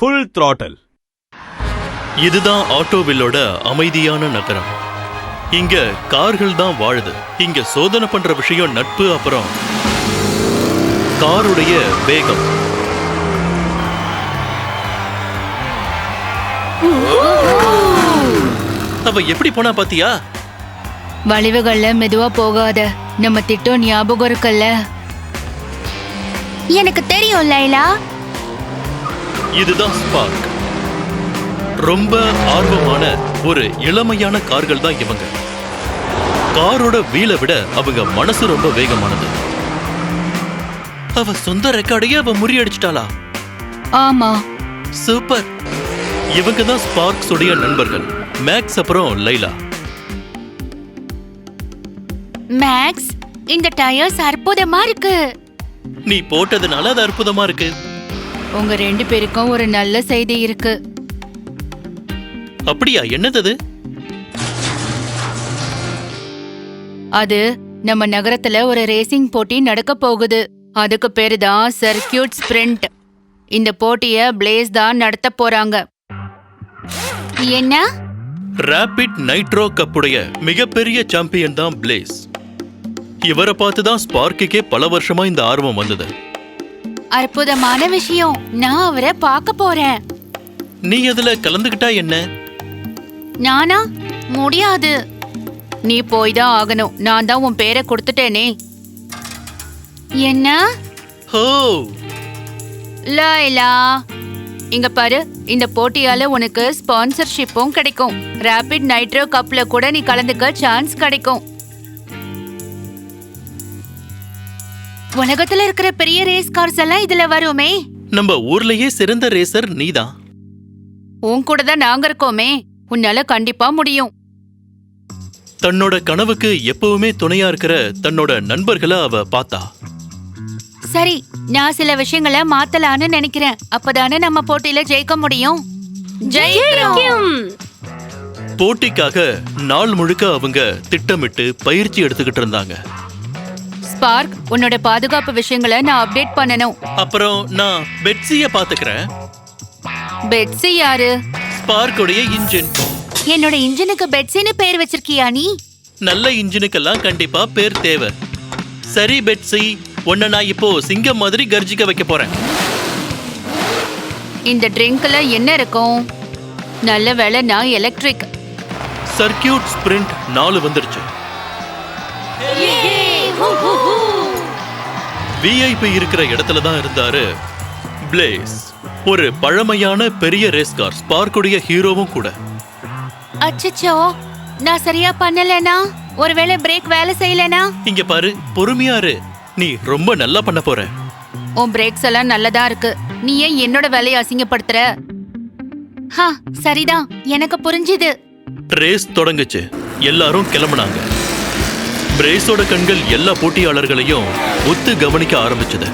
Full throttle. இதுதான் ஆட்டோவில்லோட அமைதியான நகரம். இங்க கார்கள் தான் வாழுது. இங்க சோதனை பண்ற விஷயம் நட்பு அப்புறம் காருடைய வேகம். அவ எப்படி போனா பாத்தியா? வளைவுகள்ல மெதுவா போகாத. நம்ம திட்டம் ஞாபகம் இருக்குல்ல? எனக்கு தெரியும் லைலா. இதுதான் ஸ்பார்க் ரொம்ப ஆர்வமான ஒரு இளமையான கார்கள் தான் இவங்க. காரோட வீலை விட அவங்க மனசு ரொம்ப வேகமானது. அவ சொந்த ரெக்கார்டையே அவ முறியடிச்சிட்டாளா ஆமா. சூப்பர். இவங்க தான் ஸ்பார்க்ஸ் உடைய நண்பர்கள். மேக்ஸ் அப்புறம் லைலா மேக்ஸ் இந்த டயர்ஸ் அற்புதமா இருக்கு. நீ போட்டதுனால அது அற்புதமா இருக்கு. உங்க ரெண்டு பேருக்கும் ஒரு நல்ல செய்தி இருக்கு. அப்படியா? என்னது அது நம்ம நகரத்துல ஒரு ரேசிங் போட்டி நடக்க போகுது. அதுக்கு பேரு தான் சர்க்கியூட் ஸ்பிரிண்ட் இந்த போட்டிய பிளேஸ் தான் நடத்த போறாங்க. என்ன? ரேபிட் நைட்ரோ கப்புடைய மிகப்பெரிய சாம்பியன் தான் பிளேஸ் இவரை பார்த்து தான் ஸ்பார்க்குக்கே பல வருஷமா இந்த ஆர்வம் வந்தது. அற்புதமான விஷயம். நான் அவரை பார்க்க போறேன். நீ அதுல கலந்துக்கிட்டா என்ன? நானா? முடியாது. நீ போய் தான் ஆகணும். நான் தான் உன் பேரை கொடுத்துட்டேனே. என்ன? ஹோ. லைலா இங்க பாரு இந்த போட்டியால உனக்கு ஸ்பான்சர்ஷிப்பும் கிடைக்கும். ரேபிட் நைட்ரோ கப்ல கூட நீ கலந்துக்க சான்ஸ் கிடைக்கும். உலகத்துல இருக்கிற பெரிய ரேஸ் கார்ஸ் எல்லாம் இதுல வருமே. நம்ம ஊர்லயே சிறந்த ரேசர் நீதான். உன் கூட தான் நாங்க இருக்கோமே. உன்னால கண்டிப்பா முடியும். தன்னோட கனவுக்கு எப்பவுமே துணையா இருக்கிற தன்னோட நண்பர்களை அவ பார்த்தா. சரி நான் சில விஷயங்களை மாத்தலான்னு நினைக்கிறேன். அப்பதானே நம்ம போட்டியில ஜெயிக்க முடியும். ஜெயிக்கிறோம். போட்டிக்காக நாள் முழுக்க அவங்க திட்டமிட்டு பயிற்சி எடுத்துக்கிட்டு இருந்தாங்க. ஸ்பார்க் உன்னோட பாதுகாப்பு விஷயங்களை நான் அப்டேட் பண்ணணும். அப்புறம் நான் பெட்ஸிய பாத்துக்கிறேன் பெட்ஸி யாரு? ஸ்பார்க்குடைய இன்ஜின் என்னோட இன்ஜினுக்கு பெட்ஸின்னு பேர் வச்சிருக்கியா நீ? நல்ல இன்ஜினுக்கெல்லாம் கண்டிப்பா பேர் தேவை. சரி பெட்ஸி உன்னை நான் இப்போ சிங்கம் மாதிரி கர்ஜிக்க வைக்க போறேன். இந்த ட்ரிங்க்ல என்ன இருக்கும்? நல்ல வேலை நான் எலக்ட்ரிக் சர்க்கியூட் ஸ்பிரிண்ட் நாலு வந்துருச்சு. விஐபி இருக்கிற இடத்துல தான் இருந்தாரு. பிளேஸ் ஒரு பழமையான பெரிய ரேஸ் கார் ஸ்பார்க்குடைய ஹீரோவும் கூட. அச்சச்சோ நான் சரியா பண்ணலனா? ஒருவேளை பிரேக் வேலை செய்யலனா? இங்க பாரு பொறுமையா இரு. நீ ரொம்ப நல்லா பண்ண போற. உன் பிரேக்ஸ் எல்லாம் நல்லதா இருக்கு. நீ ஏன் என்னோட வேலையை அசிங்கப்படுத்துற? ஹா சரிதான். எனக்கு புரிஞ்சுது. ரேஸ் தொடங்குச்சு. எல்லாரும் கிளம்புனாங்க. பிரேஸோட கண்கள் எல்லா போட்டியாளர்களையும் ஒத்து கவனிக்க ஆரம்பிச்சது.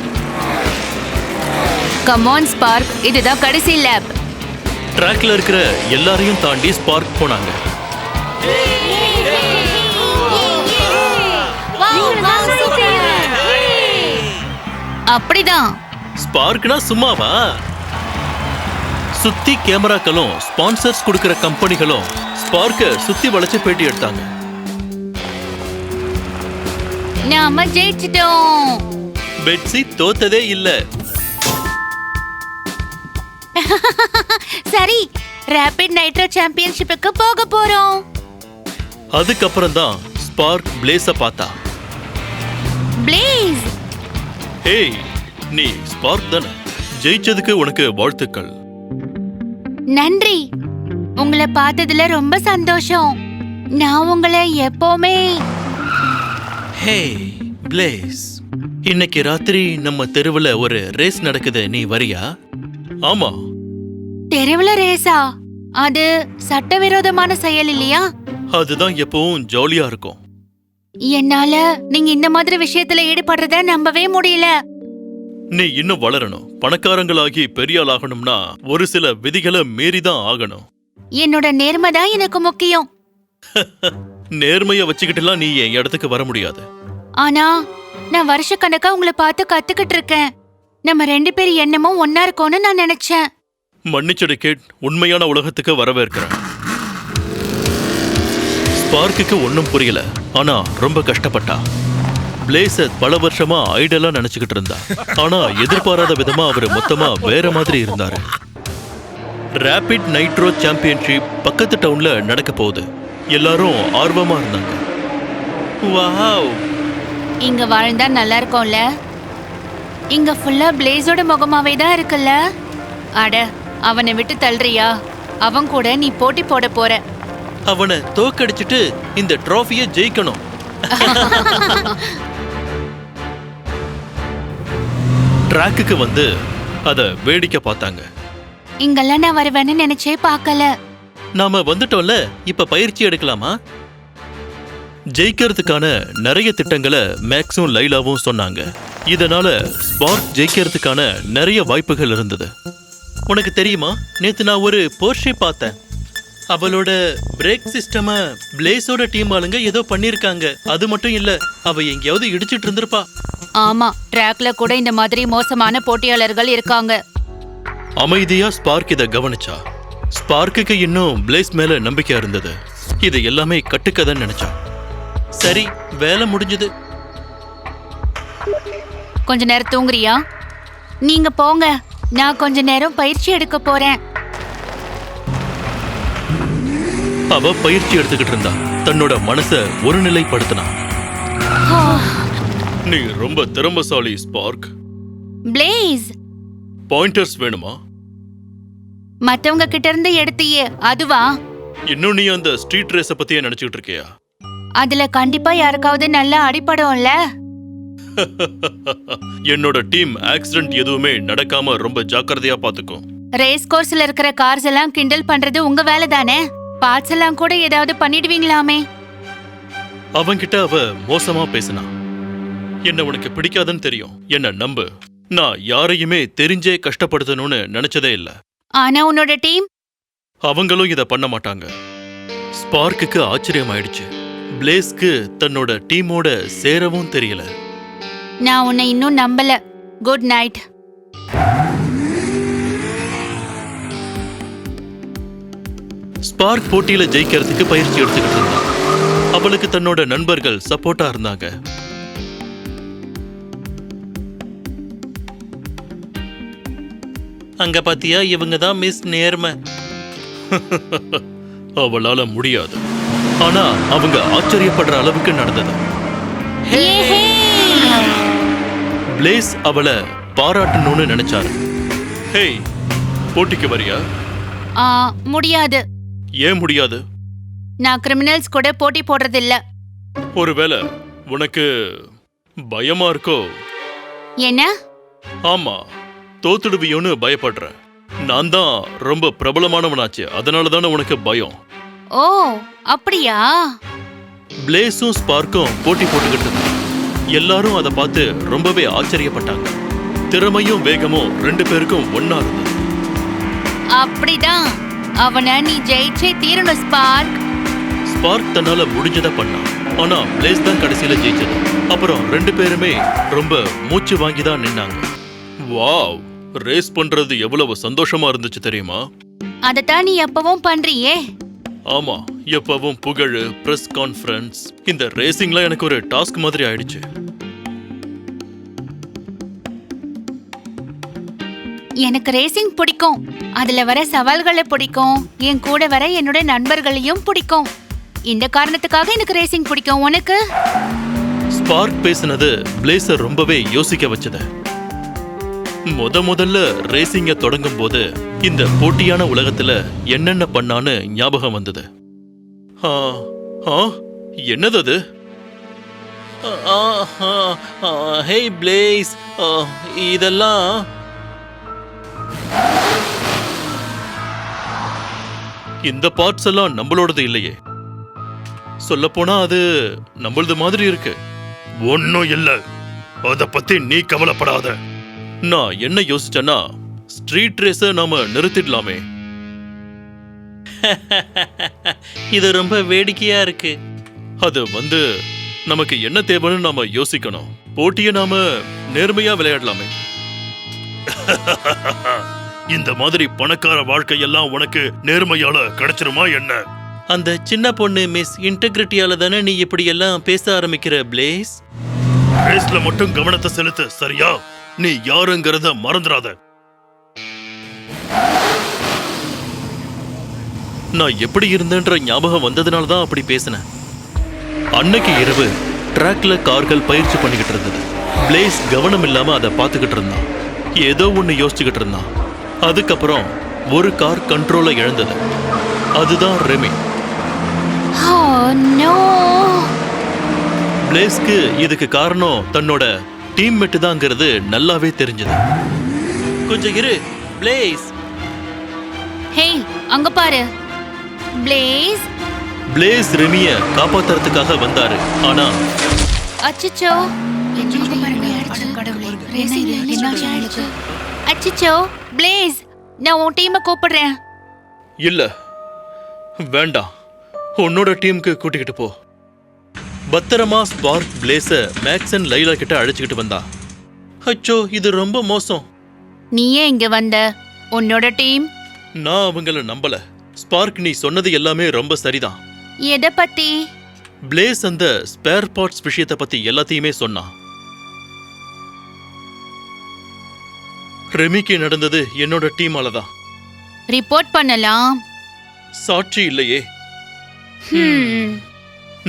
கமான் ஸ்பார்க் இதுதான் கடைசி லேப் ட்ராக்ல இருக்கிற எல்லாரையும் தாண்டி ஸ்பார்க் போனாங்க. அப்படிதான். ஸ்பார்க்னா சும்மாவா? சுத்தி கேமராக்களும் ஸ்பான்சர்ஸ் கொடுக்கிற கம்பெனிகளும் ஸ்பார்க்க சுத்தி வளைச்சு பேட்டி எடுத்தாங்க. நாம ஜெயிச்சிட்டோம். பெட்ஸி தோத்ததே இல்ல. சரி ரேபிட் நைட்ரோ சாம்பியன்ஷிப்புக்கு போக போறோம். அதுக்கப்புறம் தான் ஸ்பார்க் பிளேஸ பார்த்தா. ப்ளீஸ் ஹேய் நீ ஸ்பார்க் தானே? ஜெயிச்சதுக்கு உனக்கு வாழ்த்துக்கள். நன்றி. உங்களை பார்த்ததுல ரொம்ப சந்தோஷம். நான் உங்களை எப்பவுமே ஹே பிளேஸ் இன்னைக்கு ராத்திரி நம்ம தெருவுல ஒரு ரேஸ் நடக்குது. நீ வரியா? ஆமா. தெருவுல ரேசா அது சட்டவிரோதமான செயல் இல்லையா? அதுதான் எப்பவும் ஜாலியா இருக்கும். என்னால நீங்க இந்த மாதிரி விஷயத்துல ஈடுபடுறத நம்பவே முடியல. நீ இன்னும் வளரணும். பணக்காரங்களாகி பெரிய ஆளாகணும்னா ஒரு சில விதிகளை மீறி தான் ஆகணும். என்னோட நேர்மை தான் எனக்கு முக்கியம். நேர்மைய வச்சுக்கிட்டுலாம் நீ என் இடத்துக்கு வர முடியாது. ஆனா நான் வருஷக்கணக்கா உங்களை பார்த்து கத்துக்கிட்டு இருக்கேன். நம்ம ரெண்டு பேர் எண்ணமும் ஒன்னா இருக்கோம்னு நான் நினைச்சேன். மன்னிச்சடு கேட். உண்மையான உலகத்துக்கு வரவேற்கிறேன். ஸ்பார்க்குக்கு ஒன்றும் புரியல. ஆனா ரொம்ப கஷ்டப்பட்டா. பிளேஸ பல வருஷமா ஐடலா நினைச்சுக்கிட்டு இருந்தா. ஆனா எதிர்பாராத விதமா அவர் மொத்தமா வேற மாதிரி இருந்தாரு. ரேபிட் நைட்ரோ சாம்பியன்ஷிப் பக்கத்து டவுன்ல நடக்க போகுது. எல்லாரும் ஆர்வமா இருந்தாங்க. வாவ். இங்க வாழ்ந்தா நல்லா இருக்கும்ல? இங்க ஃபுல்லா பிளேஸோட முகமாவே தான் இருக்குல்ல? அட அவனை விட்டு தள்ளுறியா? அவன் கூட நீ போட்டி போட போற. அவனை தோக்கடிச்சிட்டு இந்த ட்ராஃபியை ஜெயிக்கணும். ட்ராக்குக்கு வந்து அத வேடிக்கை பார்த்தாங்க. இங்கெல்லாம் நான் வருவேன்னு நினைச்சே பார்க்கல. நாம வந்துட்டோம்ல இப்ப பயிற்சி எடுக்கலாமா? ஜெயிக்கிறதுக்கான நிறைய திட்டங்களை மேக்ஸும் லைலாவும் சொன்னாங்க. இதனால ஸ்பார்க் ஜெயிக்கிறதுக்கான நிறைய வாய்ப்புகள் இருந்தது. உனக்கு தெரியுமா? நேத்து நான் ஒரு போர்ஷே பார்த்தேன். அவளோட பிரேக் சிஸ்டம பிளேஸோட டீம் ஆளுங்க ஏதோ பண்ணிருக்காங்க அது மட்டும் இல்ல அவ எங்கேயாவது இடிச்சிட்டு இருந்திருப்பா. ஆமா ட்ராக்ல கூட இந்த மாதிரி மோசமான போட்டியாளர்கள் இருக்காங்க. அமைதியா ஸ்பார்க் இதை கவனிச்சா. ஸ்பார்க்குக்கு இன்னும் பிளேஸ் மேல நம்பிக்கை இருந்தது. இது எல்லாமே கட்டுக்கதைன்னு நினைச்சா சரி வேலை முடிஞ்சது. கொஞ்ச நேரம் தூங்குறியா? நீங்க போங்க. நான் கொஞ்ச நேரம் பயிற்சி எடுக்க போறேன். அவ பயிற்சி எடுத்துக்கிட்டு இருந்தா. தன்னோட மனச ஒருநிலைப்படுத்தினா. நீ ரொம்ப திறமசாலி ஸ்பார்க். பிளேஸ் பாயிண்டர்ஸ் வேணுமா? மத்தவங்க கிட்ட இருந்து எடுத்தியே அதுவா? இன்னும் நீ அந்த ஸ்ட்ரீட் ரேஸ பத்தியே நினைச்சுக்கிட்டு இருக்கியா? அதுல கண்டிப்பா யாருக்காவது நல்லா அடிபடும்ல? என்னோட டீம் ஆக்சிடென்ட் எதுவுமே நடக்காம ரொம்ப ஜாக்கிரதையா பாத்துக்கும் ரேஸ் கோர்ஸ்ல இருக்கிற கார்ஸ் எல்லாம் கிண்டல் பண்றது உங்க வேலை தானே? பார்ட்ஸ் எல்லாம் கூட ஏதாவது பண்ணிடுவீங்களாமே? அவன்கிட்ட அவ மோசமா பேசினா. என்ன உனக்கு பிடிக்காதுன்னு தெரியும். என்ன நம்பு? நான் யாரையுமே தெரிஞ்சே கஷ்டப்படுத்தணும்னு நினைச்சதே இல்ல. ஆனா உன்னோட டீம்? அவங்களும் இத பண்ண மாட்டாங்க. ஸ்பார்க்குக்கு ஆச்சரியம் ஆயிடுச்சு பிளேஸ்க்கு தன்னோட டீமோட சேரவும் தெரியல. நான் உன்னை இன்னும் நம்பல. குட் நைட் ஸ்பார்க் போட்டியில ஜெயிக்கிறதுக்கு பயிற்சி எடுத்துக்கிட்டு இருந்தா அவளுக்கு தன்னோட நண்பர்கள் சப்போர்ட்டா இருந்தாங்க. அங்க பாத்தியா இவங்க தான் மிஸ் நேர்மை. அவளால முடியாது. ஆனா அவங்க ஆச்சரியப்படுற அளவுக்கு நடந்தது. பிளேஸ் அவளை பாராட்டணும்னு நினைச்சாரு. ஹேய் போட்டிக்கு வரியா? ஆ முடியாது. ஏன் முடியாது? நான் கிரிமினல்ஸ் கூட போட்டி போடுறது இல்ல ஒருவேளை உனக்கு பயமா இருக்கோ? என்ன? ஆமா. தோத்துடுவியோன்னு பயப்படுற நான் தான் ரொம்ப பிரபலமானவனாச்சு அதனால தானே உனக்கு பயம். ஓ அப்படியா? பிளேஸும் ஸ்பார்க்கும் போட்டி போட்டுக்கிட்டு எல்லாரும் அதை பார்த்து ரொம்பவே ஆச்சரியப்பட்டாங்க. திறமையும் வேகமும் ரெண்டு பேருக்கும் ஒன்னா இருந்தது. அப்படிதான். அவனை நீ ஜெயிச்சே தீரணும் ஸ்பார்க் ஸ்பார்க் தன்னால முடிஞ்சதை பண்ணான் ஆனா பிளேஸ் தான் கடைசியில ஜெயிச்சது. அப்புறம் ரெண்டு பேருமே ரொம்ப மூச்சு வாங்கி தான் நின்னாங்க. வாவ் ரேஸ் பண்றது எவ்வளவு சந்தோஷமா இருந்துச்சு தெரியுமா? அதத்தான் நீ எப்பவும் பண்றியே. ஆமா எப்பவும் புகழ் பிரஸ் கான்ஃபரன்ஸ் இந்த ரேசிங்லாம் எனக்கு ஒரு டாஸ்க் மாதிரி ஆயிடுச்சு. எனக்கு ரேசிங் பிடிக்கும். அதுல வர சவால்களை பிடிக்கும். என் கூட வர என்னோட நண்பர்களையும் பிடிக்கும். இந்த காரணத்துக்காக எனக்கு ரேசிங் பிடிக்கும் உனக்கு? ஸ்பார்க் பேசுனது பிளேசர் ரொம்பவே யோசிக்க வச்சது. முத முதல்ல ரேசிங்க தொடங்கும் போது இந்த போட்டியான உலகத்துல என்னென்ன பண்ணான்னு ஞாபகம் வந்தது. ஆ, ஆ, என்னது அது ஹே பிளேஸ் இதெல்லாம் இந்த பார்ட்ஸ் எல்லாம் நம்மளோடது இல்லையே. சொல்லப்போனா அது நம்மளது மாதிரி இருக்கு. ஒன்னும் இல்ல. அதை பத்தி நீ கவலைப்படாத. நான் என்ன யோசிச்சேன்னா ஸ்ட்ரீட் ரேஸ நாம நிறுத்திடலாமே. இது ரொம்ப வேடிக்கையா இருக்கு. அது வந்து நமக்கு என்ன தேவைன்னு நாம யோசிக்கணும். போட்டியை நாம நேர்மையா விளையாடலாமே. இந்த மாதிரி பணக்கார வாழ்க்கையெல்லாம் உனக்கு நேர்மையால கிடைச்சிருமா என்ன? அந்த சின்ன பொண்ணு மிஸ் இன்டெகிரிட்டியால தானே நீ இப்படி எல்லாம் பேச ஆரம்பிக்கிற பிளேஸ் ரேஸ்ல மட்டும் கவனத்தை செலுத்து சரியா? நீ யாருங்கிறத மறந்துடாத. நான் எப்படி இருந்தேன்ற ஞாபகம் வந்ததுனால தான் அப்படி பேசினேன். அன்னைக்கு இரவு ட்ராக்ல கார்கள் பயிற்சி பண்ணிக்கிட்டு இருந்தது. பிளேஸ் கவனம் இல்லாம அதை பார்த்துக்கிட்டு இருந்தான். ஏதோ ஒன்று யோசிச்சுக்கிட்டு இருந்தான். அதுக்கப்புறம் ஒரு கார் கண்ட்ரோலை இழந்தது. அதுதான் ரெமி பிளேஸ்க்கு இதுக்கு காரணம் தன்னோட டீம்மேட்டு தாங்கிறது நல்லாவே தெரிஞ்சது. கொஞ்சம் இரு பிளேஸ் ஹே அங்க பாரு. பிளேஸ் பிளேஸ் ரெமிய காப்பாத்துறதுக்காக வந்தாரு. ஆனா அச்சச்சோ. அச்சச்சோ. பிளேஸ் நான் உன் டீமை கூப்பிடுறேன். இல்ல. வேண்டாம். உன்னோட டீமுக்கு கூட்டிக்கிட்டு போ. பத்திரமா ஸ்பார்க் பிளேஸ மேக்சன் லைலா கிட்ட அழைச்சிக்கிட்டு வந்தா. அச்சோ இது ரொம்ப மோசம். நீ ஏன் இங்க வந்த? உன்னோட டீம்? நான் அவங்கள நம்பல. ஸ்பார்க் நீ சொன்னது எல்லாமே ரொம்ப சரிதான். எதை பத்தி? பிளேஸ் அந்த ஸ்பேர் பார்ட்ஸ் விஷயத்தை பத்தி எல்லாத்தையுமே சொன்னான் ரெமிக்கு நடந்தது என்னோட டீமால தான் ரிப்போர்ட் பண்ணலாம். சாட்சி இல்லையே. ஹம்.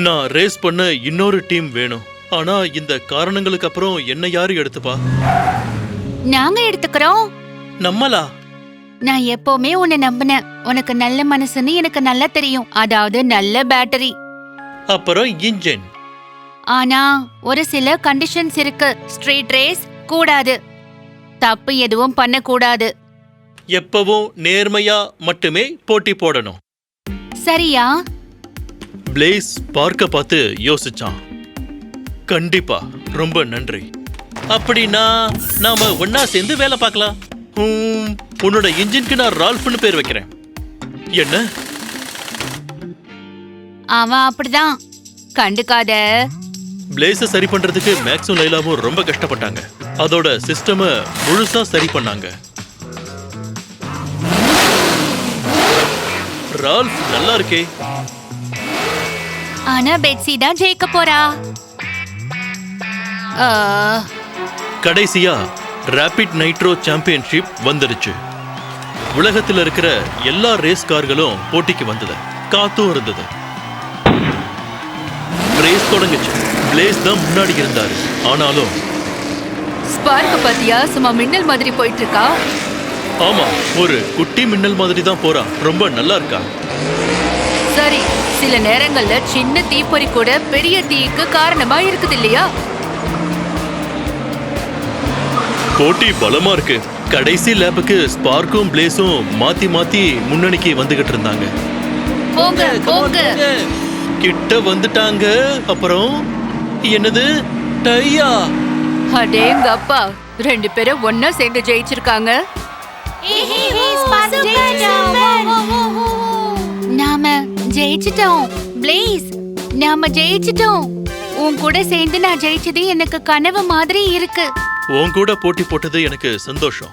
நான் ரேஸ் பண்ண இன்னொரு டீம் வேணும். ஆனா இந்த காரணங்களுக்கு அப்புறம் என்ன யாரு எடுத்துப்பா? நாங்க எடுத்துக்கிறோம். நம்மளா? நான் எப்பவுமே உன்னை நம்பினேன். உனக்கு நல்ல மனசுன்னு எனக்கு நல்லா தெரியும். அதாவது நல்ல பேட்டரி அப்புறம் இன்ஜின் ஆனா ஒரு சில கண்டிஷன்ஸ் இருக்கு. ஸ்ட்ரீட் ரேஸ் கூடாது. தப்பு எதுவும் பண்ணக்கூடாது. எப்பவும் நேர்மையா மட்டுமே போட்டி போடணும். சரியா? பிளேஸ் பார்க்க பார்த்து யோசிச்சான். கண்டிப்பா ரொம்ப நன்றி. அப்படின்னா நாம ஒன்னா சேர்ந்து வேலை பார்க்கலாம். உன்னோட இன்ஜினுக்கு நான் ரால்ஃப்னு பேர் வைக்கிறேன். என்ன? அவன் அப்படிதான். கண்டுக்காத. பிளேஸ சரி பண்றதுக்கு மேக்ஸும் லைலாவும் ரொம்ப கஷ்டப்பட்டாங்க. அதோட சிஸ்டம முழுசா சரி பண்ணாங்க. ரால்ஃப் நல்லா இருக்கே. ஆனா பெட்சி தான் ஜெயிக்க போறா. ஆ, கடைசியா ரேபிட் நைட்ரோ சாம்பியன்ஷிப் வந்துருச்சு. உலகத்துல இருக்கிற எல்லா ரேஸ் கார்களும் போட்டிக்கு வந்தது. காத்தும் இருந்தது. ரேஸ் தொடங்குச்சு. பிளேஸ் தான் முன்னாடி இருந்தாரு. ஆனாலும் ஸ்பார்க்க பாத்தியா சும்மா மின்னல் மாதிரி போயிட்டு இருக்கா ஆமா ஒரு குட்டி மின்னல் மாதிரி தான் போறா ரொம்ப நல்லா இருக்கா? சரி சில நேரங்கள்ல சின்ன தீப்பொறி கூட பெரிய தீக்கு காரணமா இருக்குது இல்லையா போட்டி பலமா இருக்கு. கடைசி லேப்புக்கு ஸ்பார்க்கும் பிளேஸும் மாத்தி மாத்தி முன்னணிக்கு வந்துகிட்டு இருந்தாங்க போங்க போங்க. கிட்ட வந்துட்டாங்க. அப்புறம் என்னது? டையா. அடேங்க அப்பா ரெண்டு பேரும் ஒன்னா சேர்ந்து ஜெயிச்சிருக்காங்க. ஜெயிச்சிட்டோம். பிளேஸ் நாம ஜெயிச்சிட்டோம். உன் கூட சேர்ந்து நான் ஜெயிச்சது எனக்கு கனவு மாதிரி இருக்கு. உன் கூட போட்டி போட்டது எனக்கு சந்தோஷம்.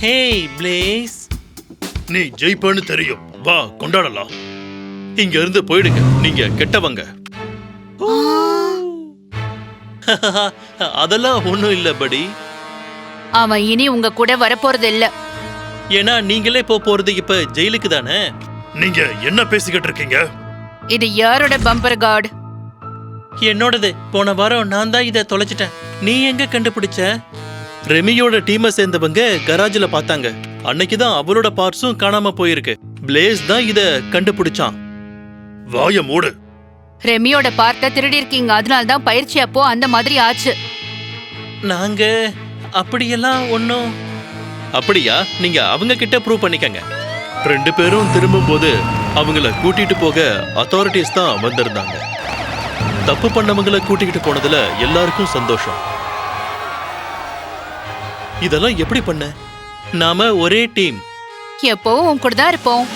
ஹேய் பிளேஸ் நீ ஜெயிப்பேன்னு தெரியும். வா கொண்டாடலாம். இங்க இருந்து போயிடுங்க. நீங்க கெட்டவங்க. அதெல்லாம் ஒண்ணும் இல்ல படி அவன் இனி உங்க கூட வரப்போறது இல்ல ஏன்னா நீங்களே போக போறது இப்ப ஜெயிலுக்கு தானே? நீங்க என்ன பேசிக்கிட்டு இருக்கீங்க? இது யாரோட பம்பர் கார்டு என்னோடது. போன வாரம் நான் தான் இதை தொலைச்சிட்டேன். நீ எங்க கண்டுபிடிச்ச? ரெமியோட டீமை சேர்ந்தவங்க கராஜ்ல பார்த்தாங்க. அன்னைக்கு தான் அவளோட பார்ட்ஸும் காணாம போயிருக்கு. பிளேஸ் தான் இத கண்டுபிடிச்சான். வாய மூடு. ரெமியோட பார்ட்ட திருடி இருக்கீங்க. அதனால தான் பயிற்சி அப்போ அந்த மாதிரி ஆச்சு. நாங்க அப்படியெல்லாம் ஒன்றும் அப்படியா? நீங்க அவங்க கிட்ட ப்ரூவ் பண்ணிக்கங்க. ரெண்டு பேரும் திரும்பும்போது அவங்கள கூட்டிட்டு போக அத்தாரிட்டிஸ் தான் வந்திருந்தாங்க. தப்பு பண்ணவங்கள கூட்டிக்கிட்டு போனதுல எல்லாருக்கும் சந்தோஷம். இதெல்லாம் எப்படி பண்ண? நாம ஒரே டீம். எப்பவும் உன் கூட தான் இருப்போம்.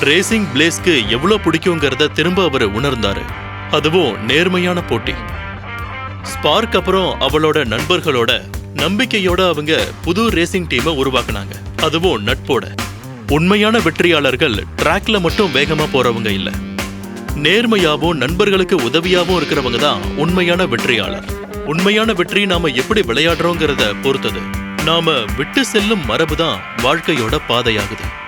ரேசிங் பிளேஸ்க்கு எவ்வளவு பிடிக்குங்கிறத திரும்ப அவர் உணர்ந்தாரு. அதுவும் நேர்மையான போட்டி. ஸ்பார்க் அப்புறம் அவளோட நண்பர்களோட நம்பிக்கையோட அவங்க புது ரேசிங் டீமை உருவாக்குனாங்க. அதுவும் நட்போட. உண்மையான வெற்றியாளர்கள் ட்ராக்ல மட்டும் வேகமா போறவங்க இல்ல. நேர்மையாவும் நண்பர்களுக்கு உதவியாவும் இருக்கிறவங்க தான் உண்மையான வெற்றியாளர். உண்மையான வெற்றி நாம எப்படி விளையாடுறோங்கிறத பொறுத்தது. நாம விட்டு செல்லும் மரபு தான் வாழ்க்கையோட பாதையாகுது.